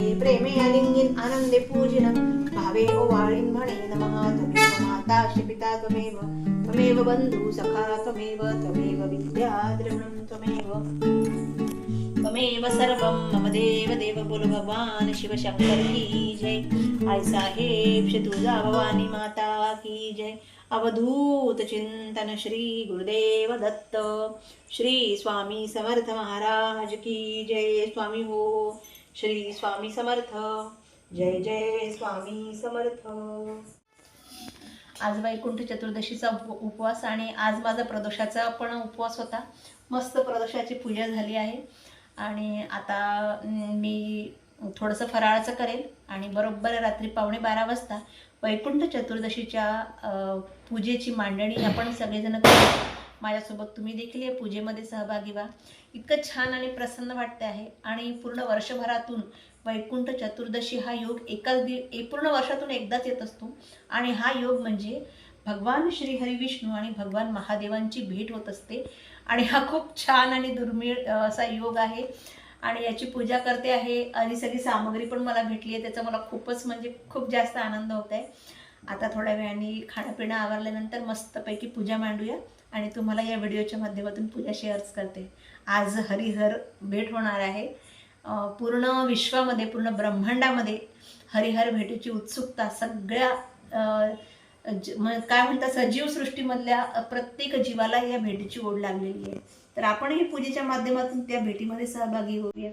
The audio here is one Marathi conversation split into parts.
प्रेमे अलिंगिन आनंदे पूजिन। भावे ओवाळीन म्हणे नमः त्वमेव माता शिपिता त्वमेव। त्वमेव बंधू सखा त्वमेव त्वमेव विद्या द्रविणं त्वमेव। त्वमेव सर्वं मम देव देव बोल भगवान शिव शंकर की जय। आई साहेब श्री तुळजा भवानी माता की जय। अवधूत चिंतन श्री गुरुदेव दत्त। श्री स्वामी समर्थ महाराज की जय। स्वामी हो। श्री स्वामी समर्थ. जय जय स्वामी समर्थ. आज वैकुंठ चतुर्दशीचा उपवास आणि आज माझा प्रदोषाचा पण उपवास होता. मस्त प्रदोषाची पूजा झाली आहे. आणि आता मी थोडंसं फराळाचं करेल. आणि बरोबर रात्री पावणे बारा वाजता वैकुंठ चतुर्दशीच्या पूजेची मांडणी आपण सगळेजण करू. माझ्यासोबत तुम्ही देखील या पूजेमध्ये सहभागी व्हा. इतकं छान आणि प्रसन्न वाटते आहे. आणि पूर्ण वर्षभरातून वैकुंठ चतुर्दशी हा योग एकाच दि पूर्ण वर्षातून एकदाच येत असतो. आणि हा योग म्हणजे भगवान श्रीहरी विष्णू आणि भगवान महादेवांची भेट होत असते. आणि हा खूप छान आणि दुर्मिळ असा योग आहे. आणि याची पूजा करते आहे. आणि सगळी सामग्री पण मला भेटली आहे. त्याचा मला खूपच म्हणजे खूप जास्त आनंद होत आहे आता थोड्या वेळाने खाणंपिणं आवरल्यानंतर मस्तपैकी पूजा मांडूया. आणि तुम्हाला या व्हिडिओच्या माध्यमातून पूजा शेअर्स करते. आज हरिहर भेट होणार आहे. पूर्ण विश्वामध्ये पूर्ण ब्रह्मांडामध्ये हरिहर भेटीची उत्सुकता सगळ्या ज- काय म्हणतात सजीव सृष्टीमधल्या प्रत्येक जीवाला या भेटीची ओढ लागलेली आहे. तर आपणही पूजेच्या माध्यमातून त्या भेटीमध्ये सहभागी होऊया.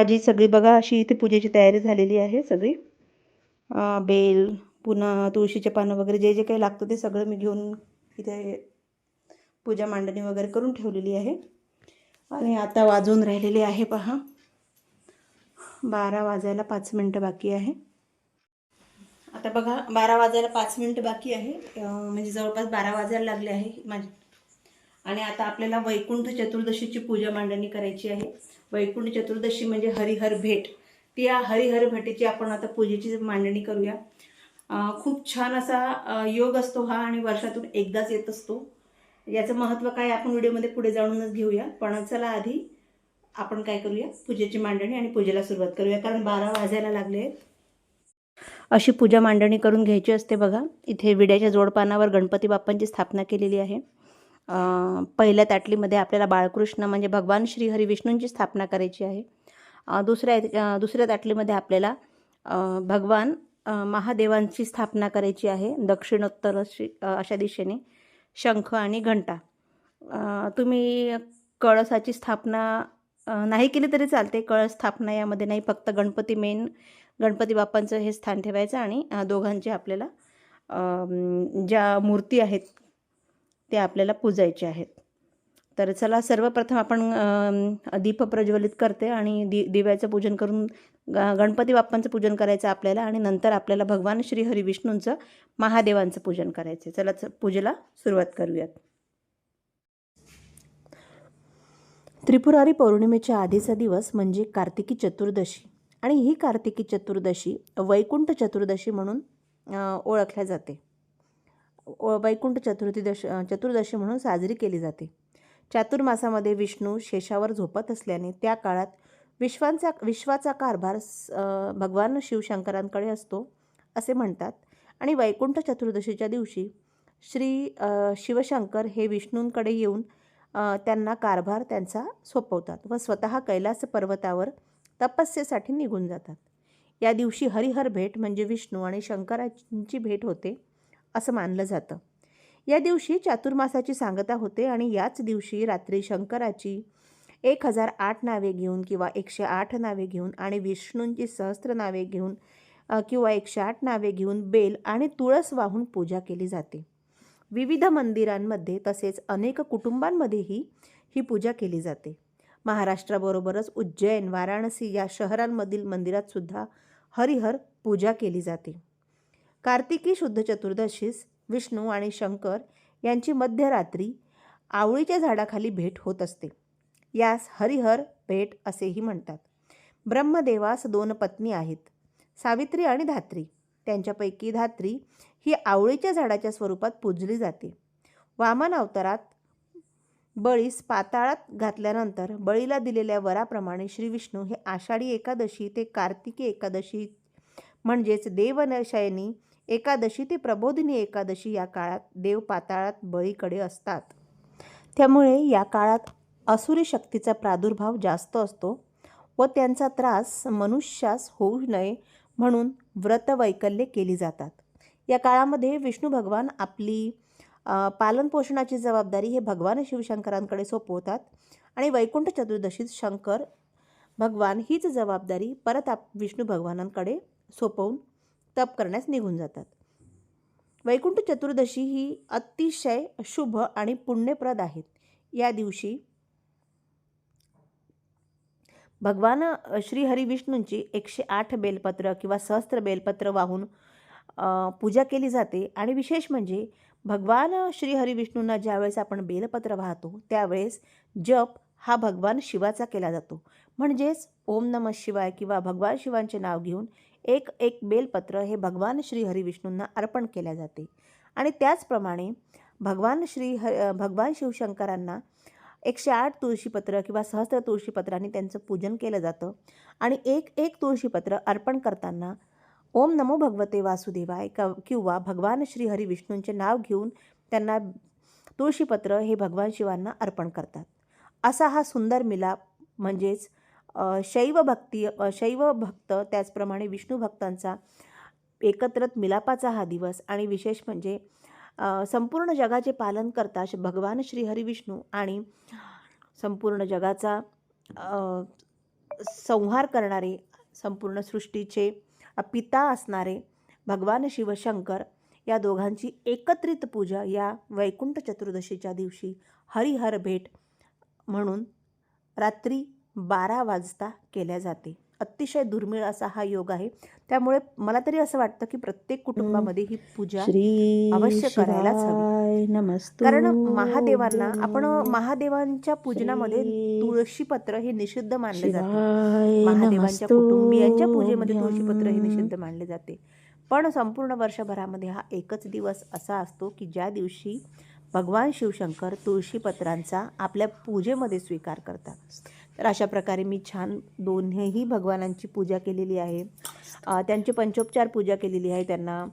माझी सगळी बघा अशी इथे पूजेची तयारी झालेली आहे सगळी. बेल पुन्हा तुळशीचे पानं वगैरे जे जे काही लागतं ते सगळं मी घेऊन इथे पूजा मांडणी वगैरे करून ठेवलेली आहे. आणि आता वाजून राहिलेली आहे पहा. बारा वाजायला पाच मिनटं बाकी आहे. आता बघा बारा वाजायला पाच मिनटं बाकी आहे. म्हणजे जवळपास बारा वाजायला लागले आहे माझे. आणि आता आपल्याला वैकुंठ चतुर्दशीची पूजा मांडणी करायची आहे. वैकुंठ चतुर्दशी म्हणजे हरिहर भेट. ती या हरिहर भेटीची आपण आता पूजेची मांडणी करूया. खूप छान असा योग असतो हा आणि वर्षातून एकदाच येत असतो. याचं महत्त्व काय आपण व्हिडिओमध्ये पुढे जाणूनच घेऊया. पण चला आधी आपण काय करूया? पूजेची मांडणी आणि पूजेला सुरुवात करूया. कारण बारा वाजायला लागले आहेत. अशी पूजा मांडणी करून घ्यायची असते बघा. इथे विड्याच्या जोडपानावर गणपती बाप्पांची स्थापना केलेली आहे. पहिल्या ताटलीमध्ये आपल्याला बाळकृष्ण म्हणजे भगवान श्री हरी विष्णूंची स्थापना करायची आहे. दुसऱ्या दुसऱ्या ताटलीमध्ये आपल्याला भगवान महादेवांची स्थापना करायची आहे. दक्षिणोत्तर अशी अशा दिशेने शंख आणि घंटा. तुम्ही कळसाची स्थापना नाही केली तरी चालते. कळस स्थापना यामध्ये नाही. फक्त गणपती मेन गणपती बाप्पांचं हे स्थान ठेवायचं आणि दोघांचे आपल्याला ज्या मूर्ती आहेत ते आपल्याला पूजायचे आहेत. तर चला सर्वप्रथम आपण दीप प्रज्वलित करते आणि दि दिव्याचं पूजन करून ग गणपती बाप्पांचं पूजन करायचं आपल्याला आणि नंतर आपल्याला भगवान श्री हरिविष्णूंचं महादेवांचं पूजन करायचं. चला च- पूजेला सुरुवात करूयात. त्रिपुरारी पौर्णिमेच्या आधीचा दिवस म्हणजे कार्तिकी चतुर्दशी आणि ही कार्तिकी चतुर्दशी वैकुंठ चतुर्दशी म्हणून ओळखल्या जाते. व- वैकुंठ चतुर्थीदश चतुर्दशी म्हणून साजरी केली जाते. चातुर्मासामध्ये विष्णू शेषावर झोपत असल्याने त्या काळात विश्वांचा विश्वाचा कारभार स- भगवान शिवशंकरांकडे असतो असे म्हणतात. आणि वैकुंठ चतुर्दशीच्या दिवशी श्री शिवशंकर हे विष्णूंकडे येऊन त्यांना कारभार त्यांचा सोपवतात व स्वतः कैलास पर्वतावर तपस्येसाठी निघून जातात. या दिवशी हरिहर भेट म्हणजे विष्णू आणि शंकराची भेट होते. असं मानलं जातं. या दिवशी चातुर्मासाची सांगता होते आणि याच दिवशी रात्री शंकराची एक हजार आठ नावे घेऊन किंवा एकशे आठ नावे घेऊन आणि विष्णूंची सहस्त्र नावे घेऊन किंवा एकशे आठ नावे घेऊन बेल आणि तुळस वाहून पूजा केली जाते. विविध मंदिरांमध्ये तसेच अनेक कुटुंबांमध्येही ही पूजा केली जाते. महाराष्ट्राबरोबरच उज्जैन वाराणसी या शहरांमधील मंदिरातसुद्धा हरिहर पूजा केली जाते. कार्तिकी शुद्ध चतुर्दशीस विष्णू आणि शंकर यांची मध्यरात्री आवळीच्या झाडाखाली भेट होत असते. यास हरिहर भेट असेही म्हणतात. ब्रह्मदेवास दोन पत्नी आहेत सावित्री आणि धात्री. त्यांच्यापैकी धात्री ही आवळीच्या झाडाच्या स्वरूपात पूजली जाते. वामन अवतारात बळीस पाताळात घातल्यानंतर बळीला दिलेल्या वराप्रमाणे श्री विष्णू हे आषाढी एकादशी ते कार्तिकी एकादशी म्हणजेच देवनशयनी एकादशी ते प्रबोधिनी एकादशी या काळात देव पाताळात बळीकडे असतात. त्यामुळे या काळात असुरी शक्तीचा प्रादुर्भाव जास्त असतो व त्यांचा त्रास मनुष्यास होऊ नये म्हणून व्रतवैकल्ये केली जातात. या काळामध्ये विष्णू भगवान आपली पालनपोषणाची जबाबदारी हे भगवान शिवशंकरांकडे सोपवतात आणि वैकुंठ चतुर्दशीत शंकर भगवान हीच जबाबदारी परत आप विष्णू भगवानांकडे सोपवून तप करण्यास निघून जातात. वैकुंठ चतुर्दशी ही अतिशय शुभ आणि पुण्यप्रद आहेत. या दिवशी भगवान श्री विष्णूंची एकशे आठ बेलपत्र किंवा सहस्त्र बेलपत्र वाहून पूजा केली जाते आणि विशेष म्हणजे भगवान श्री हरी विष्णूंना ज्यावेळेस आपण बेलपत्र वाहतो त्यावेळेस जप हा भगवान शिवाचा केला जातो. म्हणजेच ओम नम शिवाय किंवा भगवान शिवांचे नाव घेऊन एक एक बेलपत्र हे भगवान श्री हरिविष्णूंना अर्पण केल्या जाते. आणि त्याचप्रमाणे भगवान श्री ह भगवान शिवशंकरांना एकशे आठ तुळशीपत्र किंवा सहस्त्र तुळशीपत्रांनी त्यांचं पूजन केलं जातं. आणि एक एक तुळशीपत्र अर्पण करताना ओम नमो भगवते वासुदेवाय क किंवा भगवान श्री हरिविष्णूंचे नाव घेऊन त्यांना तुळशीपत्र हे भगवान शिवांना अर्पण करतात. असा हा सुंदर मिलाप म्हणजेच शैव भक्ती शैव भक्त त्याचप्रमाणे विष्णू भक्तांचा एकत्रत मिलापाचा हा दिवस आणि विशेष म्हणजे संपूर्ण जगाचे पालन करता श- भगवान श्रीहरी विष्णू आणि संपूर्ण जगाचा संहार करणारे संपूर्ण सृष्टीचे पिता असणारे भगवान शिवशंकर या दोघांची एकत्रित पूजा या वैकुंठ चतुर्दशीच्या दिवशी हरिहर भेट म्हणून रात्री बारा वाजता केल्या जाते. अतिशय दुर्मिळ असा हा योग आहे. त्यामुळे मला तरी असं वाटतं की प्रत्येक कुटुंबामध्ये ही पूजा अवश्य करायलाच हवी. कारण महादेवांना आपण महादेवांच्या पूजनामध्ये तुळशीपत्र हे निषिद्ध मानले जाते. महादेवांच्या कुटुंबियांच्या पूजेमध्ये. तुळशीपत्र हे निषिद्ध मानले जाते. पण संपूर्ण वर्षभरामध्ये हा एकच दिवस असा असतो की ज्या दिवशी भगवान शिवशंकर तुळशीपत्रांचा आपल्या पूजेमध्ये स्वीकार करतात. तर अशा प्रकारे मी छान दोन्हीही भगवानांची पूजा केलेली आहे. त्यांची पंचोपचार पूजा केलेली आहे. त्यांना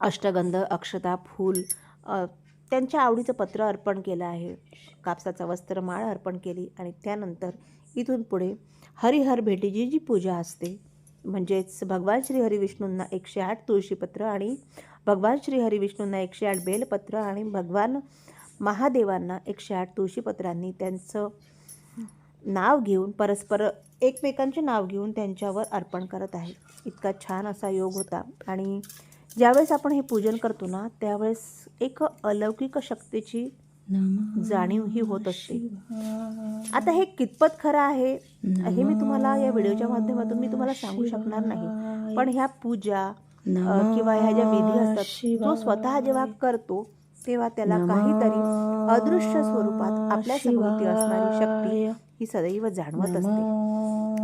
अष्टगंध अक्षता फूल त्यांच्या आवडीचं पत्र अर्पण केलं आहे. कापसाचं वस्त्रमाळ अर्पण केली आणि त्यानंतर इथून पुढे हरिहर भेटीची जी पूजा असते म्हणजेच भगवान श्री हरिविष्णूंना एकशे आठ तुळशीपत्र आणि भगवान श्री हरी विष्णूंना एकशे आठ बेलपत्र आणि भगवान महादेवांना एकशे आठ तुळशीपत्रांनी त्यांचं नाव घेऊन परस्पर एकमेकांचे नाव घेऊन त्यांच्यावर अर्पण करत आहे. इतका छान असा योग होता. आणि ज्यावेळेस आपण हे पूजन करतो ना त्यावेळेस एक अलौकिक शक्तीची जाणीव ही होत असते. आता हे कितपत खरं आहे हे मी तुम्हाला या व्हिडिओच्या माध्यमातून मी तुम्हाला सांगू शकणार नाही. पण ह्या पूजा किंवा ह्या ज्या विधी असतात तो स्वतः जेव्हा करतो तेव्हा त्याला काहीतरी अदृश्य स्वरूपात आपल्या सभोवती असणारी शक्ती ही सदैव जाणवत असते.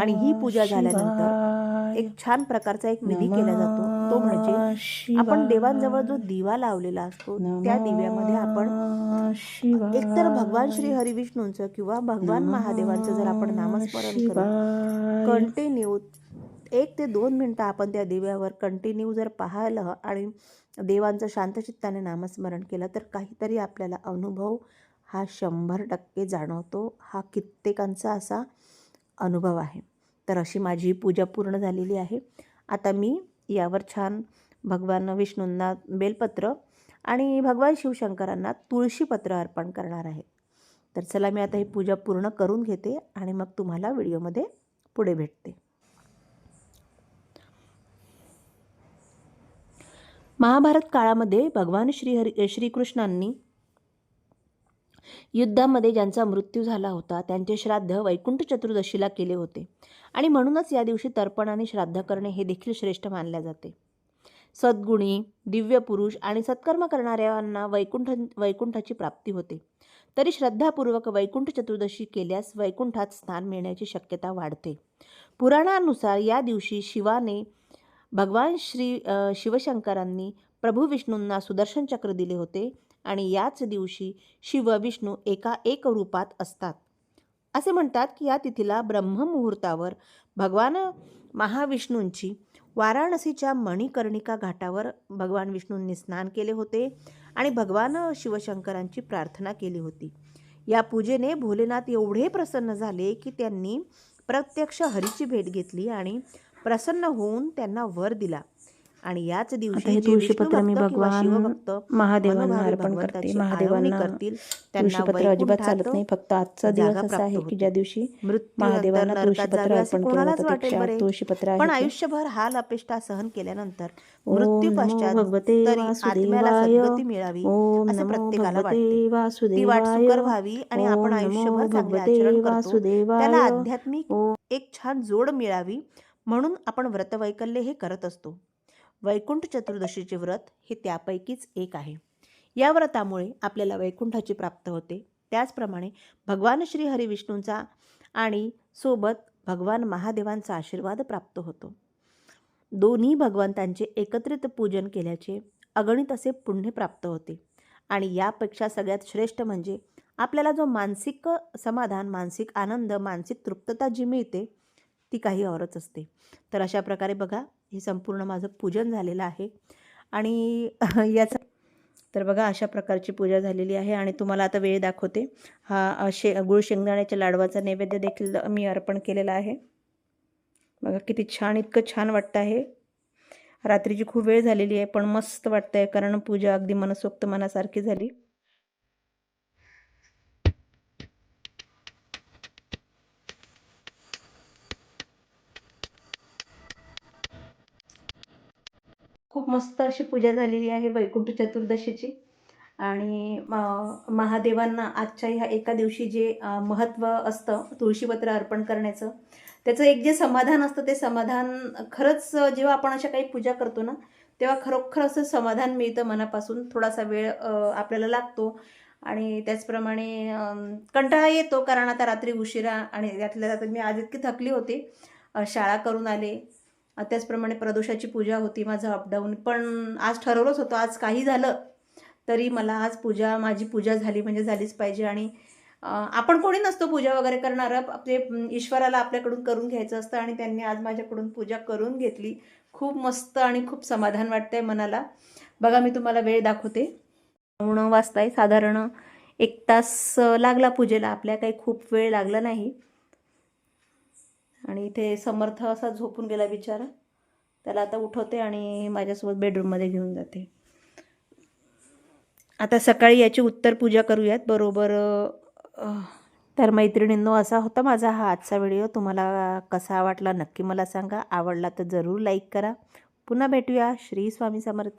आणि ही पूजा झाल्यानंतर एक छान प्रकारचा एक विधी केला जातो. तो म्हणजे आपण देवांजवळ जो दिवा लावलेला असतो त्या दिव्यामध्ये आपण एकतर भगवान श्री हरिविष्णूंचं किंवा भगवान महादेवांचं जर आपण नामस्मरण करू कंटिन्यू एक ते दोन मिनटं आपण त्या दिव्यावर कंटिन्यू जर पाहिलं आणि देवांचं शांतचित्ताने नामस्मरण केलं तर काहीतरी आपल्याला अनुभव हा शंभर टक्के जाणवतो. हा कित्येकांचा असा अनुभव आहे. तर अशी माझी पूजा पूर्ण झालेली आहे. आता मी यावर छान भगवान विष्णूंना बेलपत्र आणि भगवान शिवशंकरांना तुळशीपत्र अर्पण करणार आहे. तर चला मी आता ही पूजा पूर्ण करून घेते आणि मग तुम्हाला व्हिडिओमध्ये पुढे भेटते. महाभारत काळामध्ये भगवान श्रीहरी श्रीकृष्णांनी युद्धामध्ये ज्यांचा मृत्यू झाला होता त्यांचे श्राद्ध वैकुंठ चतुर्दशीला केले होते. आणि म्हणूनच या दिवशी तर्पण आणि श्राद्ध करणे हे देखील श्रेष्ठ मानले जाते. सद्गुणी दिव्य पुरुष आणि सत्कर्म करणाऱ्यांना वैकुंठ वैकुंठाची प्राप्ती होते. तरी श्रद्धापूर्वक वैकुंठ चतुर्दशी केल्यास वैकुंठात स्थान मिळण्याची शक्यता वाढते. पुराणानुसार या दिवशी शिवाने भगवान श्री शिवशंकरांनी प्रभू विष्णूंना सुदर्शन चक्र दिले होते आणि याच दिवशी शिव विष्णू एका एक रूपात असतात. असे म्हणतात की या तिथीला ब्रह्ममुहूर्तावर भगवान महाविष्णूंची वाराणसीच्या मणिकर्णिका घाटावर भगवान विष्णूंनी स्नान केले होते आणि भगवान शिवशंकरांची प्रार्थना केली होती. या पूजेने भोलेनाथ एवढे प्रसन्न झाले की त्यांनी प्रत्यक्ष हरीची भेट घेतली आणि प्रसन्न होऊन त्यांना वर दिला. आणि याच दिवशी हे तुळशीपत्र मी भगवान महादेवांना अर्पण करते महादेवांना करतील तुळशीपत्र अजिबात चालत नाही फक्त आजचा दिवस असा आहे. की ज्या दिवशी महादेवांना तुळशीपत्र अर्पण केलं तुळशीपत्र पण आयुष्यभर हाल अपेष्टा सहन केल्यानंतर मृत्यू पश्चात भगवते वासुदेवाय मिळावी असे प्रत्येकाला वाटते. वाट सुकर व्हावी आणि आपण आयुष्यभर भगवते वासुदेवाय त्याला आध्यात्मिक एक छान जोड मिळावी. म्हणून आपण व्रतवैकल्य हे करत असतो. वैकुंठ चतुर्दशीचे व्रत हे त्यापैकीच एक आहे. या व्रतामुळे आपल्याला वैकुंठाची प्राप्त होते. त्याचप्रमाणे भगवान श्री हरिविष्णूंचा आणि सोबत भगवान महादेवांचा आशीर्वाद प्राप्त होतो. दोन्ही भगवंतांचे एकत्रित पूजन केल्याचे अगणित असे पुण्य प्राप्त होते. आणि यापेक्षा सगळ्यात श्रेष्ठ म्हणजे आपल्याला जो मानसिक समाधान मानसिक आनंद मानसिक तृप्तता जी मिळते ती काही औरच असते. तर अशा प्रकारे बघा हे संपूर्ण माझं पूजन झालेलं आहे. आणि याचा तर बघा अशा प्रकारची पूजा झालेली आहे आणि तुम्हाला आता वेळ दाखवते. हा शे गुळ शेंगदाण्याच्या लाडवाचा नैवेद्य देखील मी अर्पण केलेला आहे. बघा किती छान इतकं छान वाटतं आहे. रात्रीची खूप वेळ झालेली आहे पण मस्त वाटतं आहे कारण पूजा अगदी मनसोक्त मनासारखी झाली. खूप मस्त अशी पूजा झालेली आहे वैकुंठ चतुर्दशीची. आणि म- महादेवांना आजच्या ह्या एका दिवशी जे महत्त्व असतं तुळशीपत्र अर्पण करण्याचं त्याचं एक जे समाधान असतं ते समाधान खरंच जेव्हा आपण अशा काही पूजा करतो ना तेव्हा खरोखर असं समाधान मिळतं मनापासून. थोडासा वेळ आपल्याला लागतो. आणि त्याचप्रमाणे कंटाळा येतो कारण आता रात्री उशिरा आणि त्यातल्या त्यात मी आज इतकी थकली होती. शाळा करून आले. त्याचप्रमाणे प्रदोषाची पूजा होती माझं अपडाऊन पण आज ठरवलंच होतं आज काही झालं तरी मला आज पूजा माझी पूजा झाली म्हणजे झालीच पाहिजे. आणि आपण कोणी नसतो पूजा वगैरे करणारं ते ईश्वराला आपल्याकडून करून घ्यायचं असतं आणि त्यांनी आज माझ्याकडून पूजा करून घेतली. खूप मस्त आणि खूप समाधान वाटतंय मनाला. बघा मी तुम्हाला वेळ दाखवते. नऊ वाजताय साधारण एक तास लागला पूजेला. आपल्या काही खूप वेळ लागला नाही. आणि इथे समर्थ असा झोपून गेला बिचारा. त्याला आता उठवते आणि माझ्यासोबत बेडरूममध्ये घेऊन जाते. आता सकाळी याची उत्तर पूजा करूयात. बरोबर तर मैत्रिणींनो असा होता माझा हा आजचा व्हिडिओ. तुम्हाला कसा वाटला नक्की मला सांगा. आवडला तर जरूर लाईक करा. पुन्हा भेटूया. श्री स्वामी समर्थ.